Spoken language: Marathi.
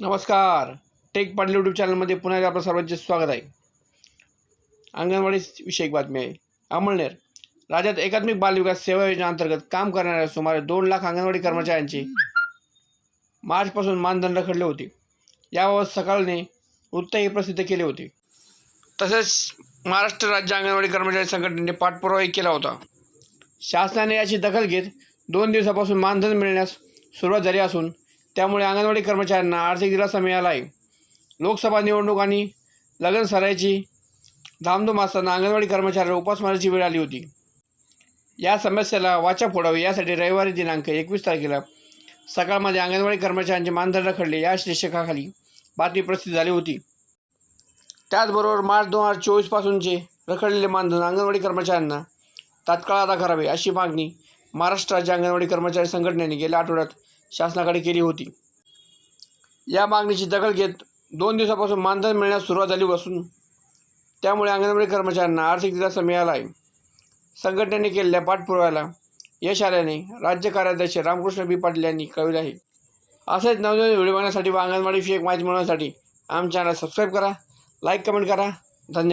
नमस्कार. टेक पाटील यूट्यूब चॅनलमध्ये पुन्हा एकदा आपलं सर्वांचे स्वागत आहे. अंगणवाडी विषयक बातमी आहे. अमळनेर. राज्यात एकात्मिक बालविकास सेवा योजनेअंतर्गत काम करणाऱ्या सुमारे दोन लाख अंगणवाडी कर्मचाऱ्यांची मार्चपासून मानदंड रखडले होते. याबाबत सकाळने वृत्तही प्रसिद्ध केले होते. तसेच महाराष्ट्र राज्य अंगणवाडी कर्मचारी संघटनेने पाठपुरावाही केला होता. शासनाने याची दखल घेत दोन दिवसापासून मानधन मिळण्यास सुरुवात झाली असून त्यामुळे अंगणवाडी कर्मचाऱ्यांना आर्थिक दिलासा मिळाला आहे लोकसभा निवडणूक आणि लग्न सराईची धामधूम असताना अंगणवाडी कर्मचाऱ्याला उपासमाराची वेळ आली होती. या समस्येला वाचा फोडावी यासाठी रविवारी दिनांक एकवीस तारखेला सकाळमध्ये अंगणवाडी कर्मचाऱ्यांचे मानधन रखडले या शीर्षकाखाली बातमी प्रसिद्ध झाली होती. त्याचबरोबर मार्च दोन हजार चोवीसपासूनचे रखडलेले मानधन अंगणवाडी कर्मचाऱ्यांना तात्काळ अदा करावे अशी मागणी महाराष्ट्राच्या अंगणवाडी कर्मचारी संघटनेने गेल्या आठवड्यात शासनाकडे केली होती. या मागणीची दखल घेत दोन दिवसापासून मानधन मिळण्यास सुरुवात झाली असून त्यामुळे अंगणवाडी कर्मचाऱ्यांना आर्थिक दिलासा मिळाला आहे संघटनेने केलेल्या पाठपुराव्याला यश आल्याने राज्य कार्याध्यक्ष रामकृष्ण बी पाटील यांनी कळविले आहे. असेच नवनवीन व्हिडिओ बघण्यासाठी व अंगणवाडीविषयक माहिती मिळवण्यासाठी आमच्या चॅनल सबस्क्राईब करा लाईक कमेंट करा.